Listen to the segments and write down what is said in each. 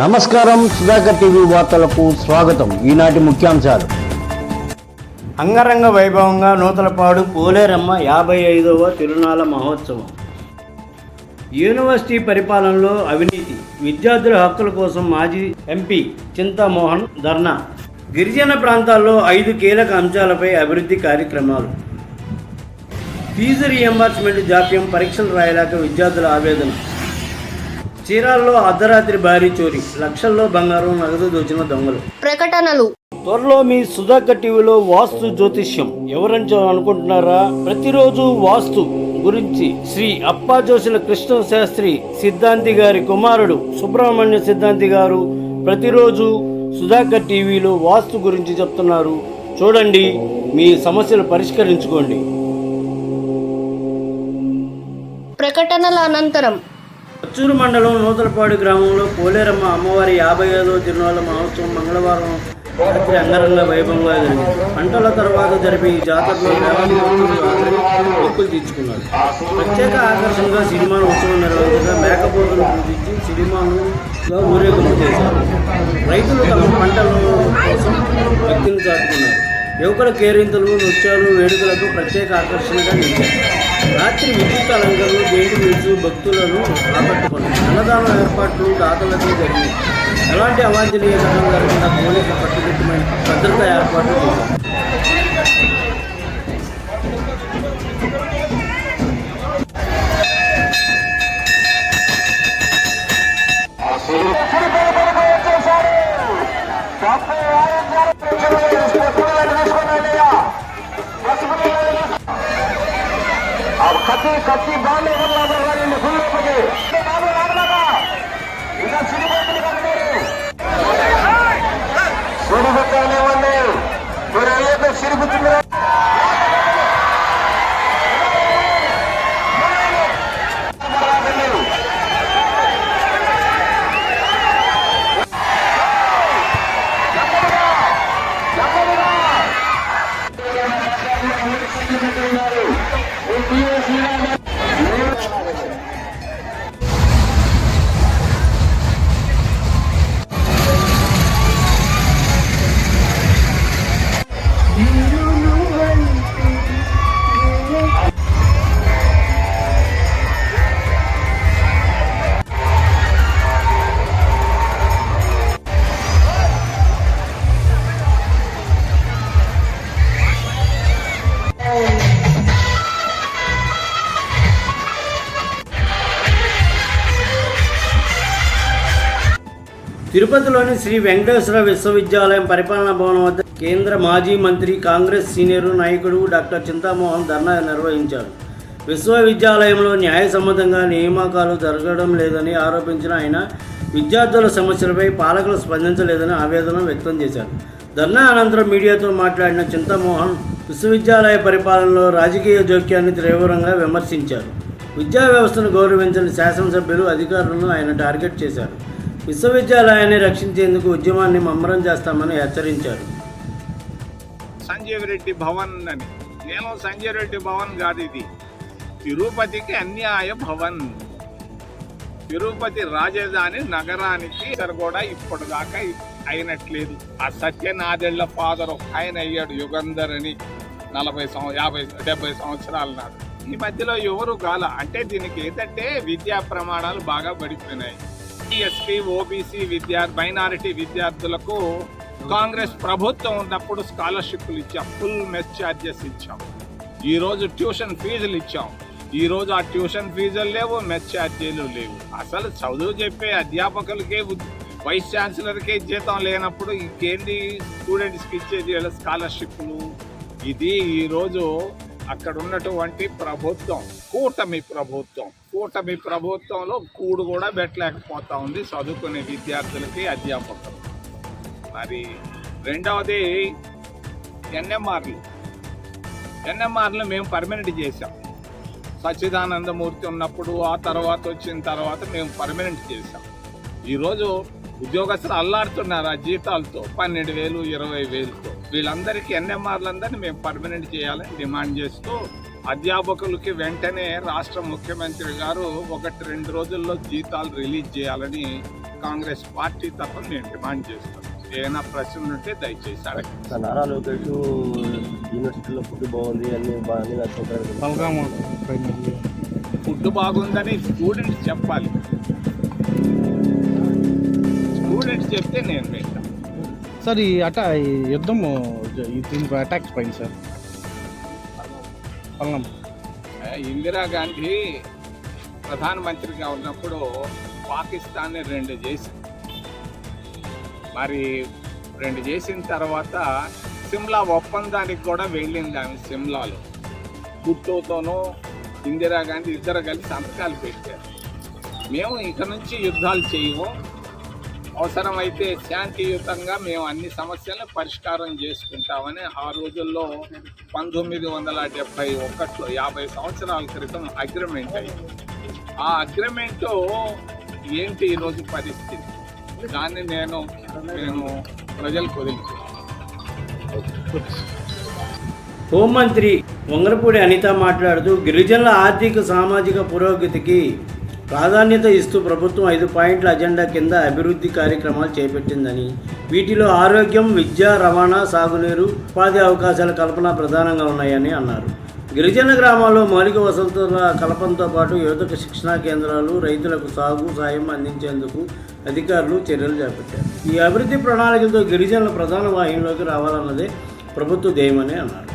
నమస్కారం సుధాకర్ టీవీ వార్తలకు స్వాగతం. ఈనాటి ముఖ్యాంశాలు. అంగరంగ వైభవంగా నూతలపాడు పోలేరమ్మ యాభై ఐదవ తిరునాళ మహోత్సవం. యూనివర్సిటీ పరిపాలనలో అవినీతి విద్యార్థుల హక్కుల కోసం మాజీ ఎంపీ చింతామోహన్ ధర్నా. గిరిజన ప్రాంతాల్లో ఐదు కీలక అంశాలపై అభివృద్ధి కార్యక్రమాలు. ఫీజు రియంబర్స్మెంట్ జాప్యం పరీక్షలు రాయలేక విద్యార్థుల ఆవేదన. చీరాల్లో అర్ధరాత్రి భారీ చోరీ లక్షల్లో బంగారం నగదు దోచిన దొంగలు. ప్రకటనలు. త్వరలో మీ సుధాకర్ టీవీలో వాస్తు జ్యోతిష్యం. ఎవరంచో అనుకుంటున్నారా? ప్రతిరోజు వాస్తు గురించి శ్రీ అప్పా జోషుల కృష్ణ శాస్త్రి సిద్ధాంతి గారి కుమారుడు సుబ్రహ్మణ్య సిద్ధాంతి గారు ప్రతిరోజు సుధాకర్ టీవీలో వాస్తు గురించి చెప్తున్నారు. చూడండి మీ సమస్యలు పరిష్కరించుకోండి. ప్రకటనల అనంతరం పచ్చూరు మండలం నూతలపాడు గ్రామంలో పోలేరమ్మ అమ్మవారి యాభై ఐదవ తిరునాళ్ళ మహోత్సవం మంగళవారం రాత్రి అంగరంగ వైభవంగా జరిగింది. పంటల తర్వాత జరిపే ఈ జాతరలో వేలాది మొక్కులు తీర్చుకున్నారు. ప్రత్యేక ఆకర్షణగా సినిమాను ఉత్సవం నిర్వహించగా మేకపోతులు పూజించి సినిమానుగా ఊరేగింపు చేశారు. రైతులు తమ పంటల కోసం భక్తిని చాటుకున్నారు యువకుల కేరింతలు నృత్యాలు వేడుకలకు ప్రత్యేక ఆకర్షణగా నిలిచారు. రాత్రి విద్యుత్ అలంకరణలు గేటు మిల్సు భక్తులను ఆకట్టుకున్నాయి అన్నదాన ఏర్పాట్లు దాతలతో జరిగాయి. ఎలాంటి అవాంఛనీయ ఘటన జరగకుండా పోలీసులు కట్టుదిట్టమైన భద్రతా ఏర్పాట్లు చేశారు. కత్తి కత్తి బాండ్ ఎవరు లోపల రాయండి ఫుల్ లోపలికి. బాబు రాగలాగా ఇంకా చిరిపోతుంది కట్టలేరు సిరిపుత్రాలు you తిరుపతిలోని శ్రీ వెంకటేశ్వర విశ్వవిద్యాలయం పరిపాలనా భవనం వద్ద కేంద్ర మాజీ మంత్రి కాంగ్రెస్ సీనియర్ నాయకుడు డాక్టర్ చింతామోహన్ ధర్నా నిర్వహించారు. విశ్వవిద్యాలయంలో న్యాయసమ్మతంగా నియామకాలు జరగడం లేదని ఆరోపించిన ఆయన విద్యార్థుల సమస్యలపై పాలకులు స్పందించలేదని ఆవేదన వ్యక్తం చేశారు. ధర్నా అనంతరం మీడియాతో మాట్లాడిన చింతామోహన్ విశ్వవిద్యాలయ పరిపాలనలో రాజకీయ జోక్యాన్ని తీవ్రంగా విమర్శించారు. విద్యా వ్యవస్థను గౌరవించని శాసనసభ్యులు అధికారులను ఆయన టార్గెట్ చేశారు. విశ్వవిద్యాలయాన్ని రక్షించేందుకు ఉద్యమాన్ని ముమ్మరం చేస్తామని హెచ్చరించారు. సంజీవ్ రెడ్డి భవన్ అని. నేను సంజయ్ రెడ్డి భవన్ కాదు ఇది. తిరుపతికి అన్యాయ భవన్. తిరుపతి రాజధాని నగరానికి కూడా ఇప్పటిదాకా అయినట్లేదు. ఆ సత్యనాథెళ్ళ ఫాదర్ ఆయన అయ్యాడు యుగంధర్ అని నలభై సంవ యాభై డెబ్బై సంవత్సరాల నాడు. ఈ మధ్యలో ఎవరు కాల? అంటే దీనికి ఏంటంటే విద్యా ప్రమాణాలు బాగా పడిపోయినాయి. ఎస్టీ ఓబీసీ విద్యా మైనారిటీ విద్యార్థులకు కాంగ్రెస్ ప్రభుత్వం ఉన్నప్పుడు స్కాలర్షిప్లు ఇచ్చాం. ఫుల్ మెస్ ఛార్జెస్ ఇచ్చాం. ఈరోజు ట్యూషన్ ఫీజులు ఇచ్చాం. ఈరోజు ఆ ట్యూషన్ ఫీజులు లేవు మెస్ ఛార్జీలు లేవు. అసలు చదువు చెప్పే అధ్యాపకులకే వైస్ ఛాన్సలర్కే జీతం లేనప్పుడు ఇంకేంటి స్టూడెంట్స్కి ఇచ్చేది స్కాలర్షిప్లు ఇది ఈరోజు అక్కడ ఉన్నటువంటి ప్రభుత్వం కూటమి ప్రభుత్వం. కూటమి ప్రభుత్వంలో కూడు కూడా పెట్టలేకపోతా ఉంది చదువుకునే విద్యార్థులకి అధ్యాపకులు. మరి రెండవది ఎన్ఎంఆర్లు. ఎన్ఎంఆర్లు మేము పర్మనెంట్ చేసాం సచ్చిదానందమూర్తి ఉన్నప్పుడు ఆ తర్వాత వచ్చిన తర్వాత మేము పర్మనెంట్ చేసాం ఈరోజు ఉద్యోగస్తులు అల్లాడుతున్నారు ఆ జీతాలతో. పన్నెండు వేలు ఇరవై వేలతో. వీళ్ళందరికీ ఎన్ఎంఆర్లందరినీ మేము పర్మనెంట్ చేయాలని డిమాండ్ చేస్తూ అధ్యాపకులకి వెంటనే రాష్ట్ర ముఖ్యమంత్రి గారు ఒకటి రెండు రోజుల్లో జీతాలు రిలీజ్ చేయాలని కాంగ్రెస్ పార్టీ తరఫున నేను డిమాండ్ చేస్తాను ఏదైనా ప్రశ్న ఉంటే దయచేసి అడగండి. సార్ నారా లోకేష్ యూనివర్సిటీలో ఫుడ్ బాగుంది అన్ని బాగా ఫుడ్ బాగుందని స్టూడెంట్స్ చెప్పాలి. స్టూడెంట్స్ చెప్తే నేను వింటాను సార్ ఈ అటా ఈ యుద్ధం ఈ దీనికి అటాక్స్ పైన సార్. పల్లం ఆ, ఇందిరాగాంధీ ప్రధానమంత్రిగా ఉన్నప్పుడు పాకిస్తాన్ రెండు చేసింది మరి రెండు చేసిన తర్వాత సిమ్లా ఒప్పందానికి కూడా వెళ్ళింది ఆమె సిమ్లాలో. పుట్టోతోనూ ఇందిరాగాంధీ ఇద్దరు కలిసి సంతకాలు పెట్టారు. మేము ఇక నుంచి యుద్ధాలు చేయము. అవసరమైతే శాంతియుతంగా మేము అన్ని సమస్యలను పరిష్కారం చేసుకుంటామని ఆ రోజుల్లో పంతొమ్మిది వందల డెబ్బై ఒకటిలో యాభై సంవత్సరాల క్రితం అగ్రిమెంట్ అయింది. ఆ అగ్రిమెంట్ ఏంటి ఈరోజు పరిస్థితి? దాన్ని నేను నేను ప్రజలకు వదిలిపెట్టాను హోంమంత్రి వంగరపూడి అనిత మాట్లాడుతూ గిరిజనుల ఆర్థిక సామాజిక పురోగతికి ప్రాధాన్యత ఇస్తూ ప్రభుత్వం ఐదు పాయింట్ల అజెండా కింద అభివృద్ధి కార్యక్రమాలు చేపట్టిందని వీటిలో ఆరోగ్యం విద్య రవాణా సాగునీరు ఉపాధి అవకాశాల కల్పన ప్రధానంగా ఉన్నాయని అన్నారు. గిరిజన గ్రామాల్లో మౌలిక వసతుల కల్పనతో పాటు యువతకు శిక్షణా కేంద్రాలు రైతులకు సాగు సాయం అందించేందుకు అధికారులు చర్యలు చేపట్టారు. ఈ అభివృద్ధి ప్రణాళికతో గిరిజనుల ప్రధాన వాహినిలోకి రావాలన్నదే ప్రభుత్వ ధ్యేయమని అన్నారు.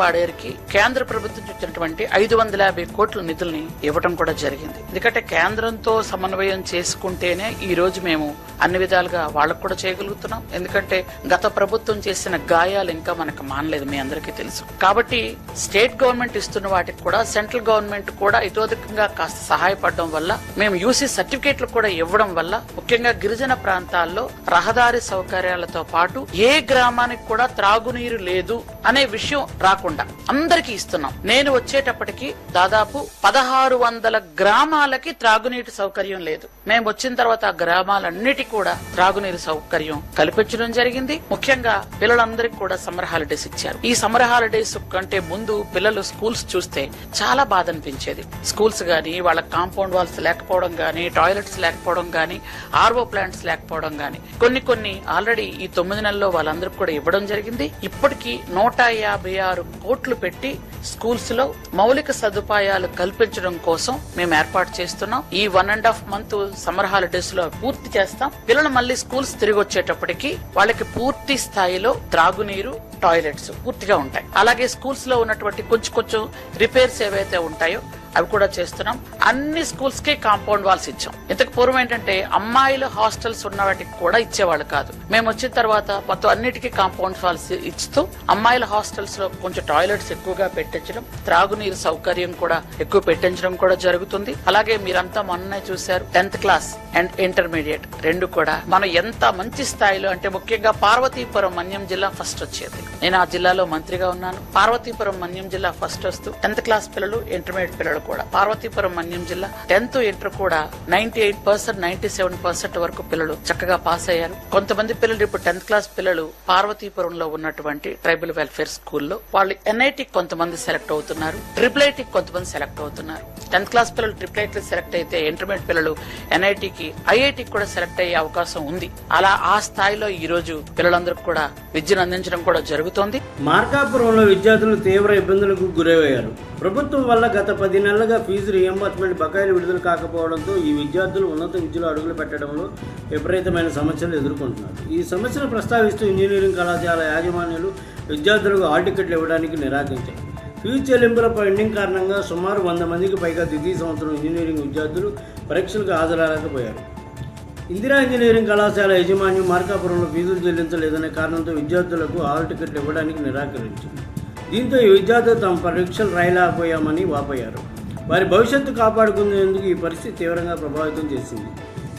పాడేరుకి కేంద్ర ప్రభుత్వం ఇచ్చినటువంటి ఐదు వందల యాభై కోట్ల నిధుల్ని ఇవ్వడం కూడా జరిగింది. ఎందుకంటే కేంద్రంతో సమన్వయం చేసుకుంటేనే ఈ రోజు మేము అన్ని విధాలుగా వాళ్ళకు కూడా చేయగలుగుతున్నాం. ఎందుకంటే గత ప్రభుత్వం చేసిన గాయాలు ఇంకా మనకు మానలేదు మీ అందరికీ తెలుసు. కాబట్టి స్టేట్ గవర్నమెంట్ ఇస్తున్న వాటికి కూడా సెంట్రల్ గవర్నమెంట్ కూడా ఇతోధికంగా కాస్త సహాయపడడం వల్ల మేము యూసీ సర్టిఫికేట్లు కూడా ఇవ్వడం వల్ల ముఖ్యంగా గిరిజన ప్రాంతాల్లో రహదారి సౌకర్యాలతో పాటు ఏ గ్రామానికి కూడా త్రాగునీరు లేదు అనే విషయం రాకుండా అందరికీ ఇస్తున్నాం. నేను వచ్చేటప్పటికి దాదాపు పదహారు వందల గ్రామాలకి త్రాగునీటి సౌకర్యం లేదు. మేము వచ్చిన తర్వాత ఆ గ్రామాలన్నిటి కూడా త్రాగునీరు సౌకర్యం కల్పించడం జరిగింది. ముఖ్యంగా పిల్లలందరికీ కూడా సమ్మర్ హాలిడేస్ ఇచ్చారు. ఈ సమ్మర్ హాలిడేస్ కంటే ముందు పిల్లలు స్కూల్స్ చూస్తే చాలా బాధ అనిపించేది. స్కూల్స్ గానీ వాళ్ళ కాంపౌండ్ వాల్స్ లేకపోవడం గానీ టాయిలెట్స్ లేకపోవడం గానీ ఆర్వో ప్లాంట్స్ లేకపోవడం గానీ కొన్ని కొన్ని ఆల్రెడీ ఈ తొమ్మిది నెలల్లో వాళ్ళందరికీ కూడా ఇవ్వడం జరిగింది. ఇప్పటికీ నూట యాభై ఆరు కోట్లు పెట్టి స్కూల్స్లో మౌలిక సదుపాయాలు కల్పించడం కోసం మేము ఏర్పాటు చేస్తున్నాం. ఈ one and half month summer హాలిడేస్లో పూర్తి చేస్తాం. పిల్లలు మళ్ళీ స్కూల్స్ తిరిగి వచ్చేటప్పటికి వాళ్ళకి పూర్తి స్థాయిలో త్రాగునీరు టాయిలెట్స్ పూర్తిగా ఉంటాయి. అలాగే స్కూల్స్లో ఉన్నటువంటి కొంచెం కొంచెం రిపేర్స్ ఏవైతే ఉంటాయో అవి కూడా చేస్తున్నాం. అన్ని స్కూల్స్కి కాంపౌండ్ వాల్స్ ఇచ్చాం. ఇంతకు పూర్వం ఏంటంటే అమ్మాయిల హాస్టల్స్ ఉన్న వాటికి కూడా ఇచ్చేవాళ్ళు కాదు. మేము వచ్చిన తర్వాత మొత్తం అన్నిటికీ కాంపౌండ్ వాల్స్ ఇస్తూ అమ్మాయిల హాస్టల్స్లో కొంచెం టాయిలెట్స్ ఎక్కువగా పెట్టించడం త్రాగునీరు సౌకర్యం కూడా ఎక్కువ పెట్టించడం కూడా జరుగుతుంది. అలాగే మీరంతా మొన్ననే చూశారు టెన్త్ క్లాస్ అండ్ ఇంటర్మీడియట్ రెండు కూడా మనం ఎంత మంచి స్థాయిలో అంటే ముఖ్యంగా పార్వతీపురం మన్యం జిల్లా ఫస్ట్ వచ్చేది. నేను ఆ జిల్లాలో మంత్రిగా ఉన్నాను. పార్వతీపురం మన్యం జిల్లా ఫస్ట్ వస్తూ టెన్త్ క్లాస్ పిల్లలు ఇంటర్మీడియట్ పిల్లలు కూడా. పార్వతీపురం మన్యం జిల్లా. టెన్త్ ఇంటర్ కూడా ninety eight percent ninety seven percent వరకు పిల్లలు చక్కగా పాస్ అయ్యారు. కొంతమంది పిల్లలు ఇప్పుడు టెన్త్ క్లాస్ పిల్లలు పార్వతీపురంలో ఉన్నటువంటి ట్రైబల్ వెల్ఫేర్ స్కూల్లో. వాళ్ళు ఎన్ఐటి కొంతమంది సెలెక్ట్ అవుతున్నారు. ట్రిపుల్ ఐటీ కొంతమంది సెలెక్ట్ అవుతున్నారు. టెన్త్ క్లాస్ పిల్లలు ట్రిపుల్ ఐటీ సెలెక్ట్ అయితే ఇంటర్మీడియట్ పిల్లలు ఎన్ఐటికి ఐఐటికి కూడా సెలెక్ట్ అయ్యే అవకాశం ఉంది. అలా ఆ స్థాయిలో ఈ రోజు పిల్లలందరికీ కూడా విద్యను అందించడం కూడా జరుగుతోంది. మార్కాపురంలో విద్యార్థులు తీవ్ర ఇబ్బందులకు గురయ్యారు. ప్రభుత్వం వల్ల గత పది నెలలుగా ఫీజు రియంబర్స్మెంట్ బకాయిలు విడుదల కాకపోవడంతో ఈ విద్యార్థులు ఉన్నత విద్యలో అడుగులు పెట్టడంలో విపరీతమైన సమస్యలు ఎదుర్కొంటున్నారు. ఈ సమస్యను ప్రస్తావిస్తూ ఇంజనీరింగ్ కళాశాల యాజమాన్యాలు విద్యార్థులకు హాల్ టికెట్లు ఇవ్వడానికి నిరాకరించారు ఫీజు చెల్లింపుల పెండింగ్ కారణంగా సుమారు వంద మందికి పైగా ద్వితీయ సంవత్సరం ఇంజనీరింగ్ విద్యార్థులు పరీక్షలకు హాజరాలేకపోయారు ఇందిరా ఇంజనీరింగ్ కళాశాల యాజమాన్యం మార్కాపురంలో ఫీజులు చెల్లించలేదనే కారణంతో విద్యార్థులకు హాల్ టికెట్లు ఇవ్వడానికి నిరాకరించింది. దీంతో ఈ విద్యార్థులు తమ పరీక్షలు రాయలేకపోయామని వాపోయారు. వారి భవిష్యత్తు కాపాడుకునేందుకు ఈ పరిస్థితి తీవ్రంగా ప్రభావితం చేసింది.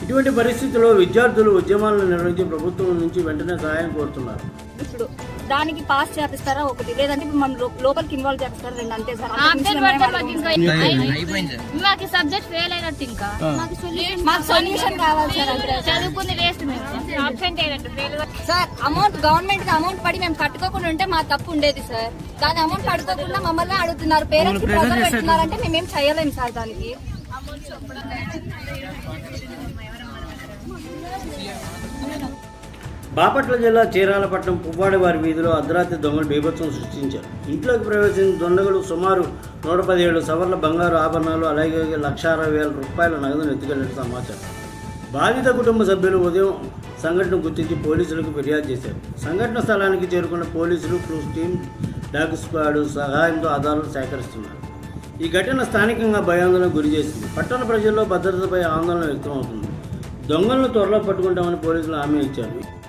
ఇటువంటి పరిస్థితుల్లో విద్యార్థులు ఉద్యమాలను నిర్వహించి ప్రభుత్వం నుంచి వెంటనే సహాయం కోరుతున్నారు. ఇప్పుడు దానికి పాస్ చేపిస్తారా? ఒకటి. లేదంటే మనం లోపలికి ఇన్వాల్వ్ చేపిస్తారా? రెండు అంతే సార్. మాకు సబ్జెక్ట్ ఫెయిల్ అయినట్టు ఇంకా. మాకు సొల్యూషన్ కావాలి సార్ అంతే చదువుకుంది వేస్ట్ మేము. ఆబ్సెంట్ అయినట్టు. ఫెయిల్ సార్ అమౌంట్ గవర్నమెంట్కి అమౌంట్ పడి మేము కట్టుకోకుండా ఉంటే మా తప్పు ఉండేది సార్. దాని అమౌంట్ కట్టుకోకుండా మమ్మల్ని అడుగుతున్నారు. పేరెంట్స్ ప్రెజర్ పెడుతున్నారంటే మేమేం చేయలేము సార్ దానికి. బాపట్ల జిల్లా చీరాలపట్నం పువ్వాడి వారి వీధిలో అర్ధరాత్రి దొంగలు బీభత్సం సృష్టించారు. ఇంట్లోకి ప్రవేశించిన దొండగలు సుమారు నూట పదిహేడు సవర్ల బంగారు ఆభరణాలు అలాగే లక్ష అరవై వేల రూపాయల నగదును ఎత్తుకెళ్ళినట్టు సమాచారం. బాధిత కుటుంబ సభ్యులు ఉదయం సంఘటన గుర్తించి పోలీసులకు ఫిర్యాదు చేశారు. సంఘటన స్థలానికి చేరుకున్న పోలీసులు క్రూస్ టీం డాగ్ స్క్వాడ్ సహాయంతో ఆధారాలు సేకరిస్తున్నారు. ఈ ఘటన స్థానికంగా భయాందోళనకు గురి చేసింది. పట్టణ ప్రజల్లో భద్రతపై ఆందోళన వ్యక్తమవుతుంది. దొంగలను త్వరలో పట్టుకుంటామని పోలీసులు హామీ ఇచ్చారు.